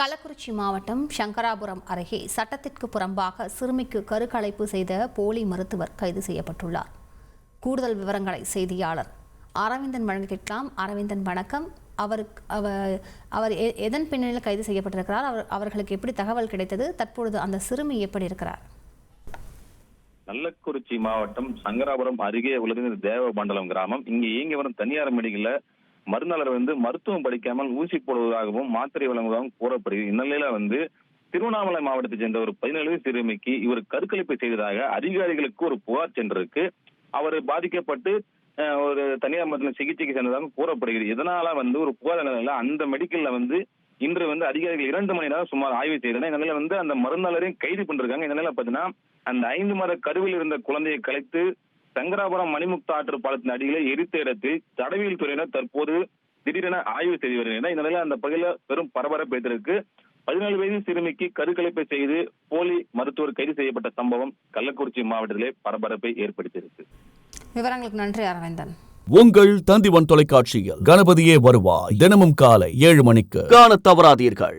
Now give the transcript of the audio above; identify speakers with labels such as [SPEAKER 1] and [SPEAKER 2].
[SPEAKER 1] கள்ளக்குறிச்சி மாவட்டம் சங்கராபுரம் அருகே சட்டத்திற்கு புறம்பாக சிறுமிக்கு கருக்கலைப்பு செய்த போலி மருத்துவர் கைது செய்யப்பட்டுள்ளார். கூடுதல் விவரங்களை செய்தியாளர் அரவிந்தன் வழங்க கேட்கலாம் அரவிந்தன் வணக்கம். அவருக்கு அவர் அவர் எ- எதன் பின்னணியில் கைது செய்யப்பட்டிருக்கிறார்? அவர் அவர்களுக்கு எப்படி தகவல் கிடைத்தது? தற்பொழுது அந்த சிறுமி எப்படி இருக்கிறார்?
[SPEAKER 2] கள்ளக்குறிச்சி மாவட்டம் சங்கராபுரம் அருகே உள்ளது தேவ மண்டலம் கிராமம். இங்கே இயங்கி வரும் தனியார் மெடிக்கல்ல மருந்தாளர் வந்து மருத்துவம் படிக்காமல் ஊசி போடுவதாகவும் மாத்திரை வழங்குவதாகவும் கூறப்படுகிறது. இந்நிலையில வந்து திருவண்ணாமலை மாவட்டத்தை சேர்ந்த ஒரு பதினேழு வயது சிறுமிக்கு இவர் கருக்கலைப்பு செய்ததாக அதிகாரிகளுக்கு ஒரு புகார் சென்றிருக்கு. அவர் பாதிக்கப்பட்டு ஒரு தனியார் மருத்துவ சிகிச்சைக்கு சென்றதாக கூறப்படுகிறது. இதனால வந்து ஒரு புகார் நிலையில அந்த மெடிக்கல்ல வந்து இன்று வந்து அதிகாரிகள் இரண்டு மணி நேரம் சுமார் ஆய்வு செய்தனர். இந்த நிலையில வந்து அந்த மருந்தாளரையும் கைது பண்ணிருக்காங்க. இந்த நிலையில பாத்தீங்கன்னா அந்த ஐந்து மாத கருவில் இருந்த குழந்தையை கலைத்து சங்கராபுரம் மணிமுக்தா ஆற்று பாலத்தின் அடியிலே எரித்த இடத்தில் தடவியல் துறையினர் தற்போது திடீரென ஆய்வு செய்து வருகின்றனர். இந்த நிலையில அந்த பகுதியில பெரும் பரபரப்பு ஏற்றிருக்கு பதினேழு வயது சிறுமிக்கு கருக்கலைப்பை செய்து போலி மருத்துவர் கைது செய்யப்பட்ட சம்பவம் கள்ளக்குறிச்சி மாவட்டத்திலே பரபரப்பை ஏற்படுத்தியிருக்கு.
[SPEAKER 1] விவரங்களுக்கு நன்றி அரவிந்தன்.
[SPEAKER 3] உங்கள் தந்திவன் தொலைக்காட்சியில் கணபதியே வருவாய். தினமும் காலை ஏழு மணிக்கு
[SPEAKER 4] காணத் தவறாதீர்கள்.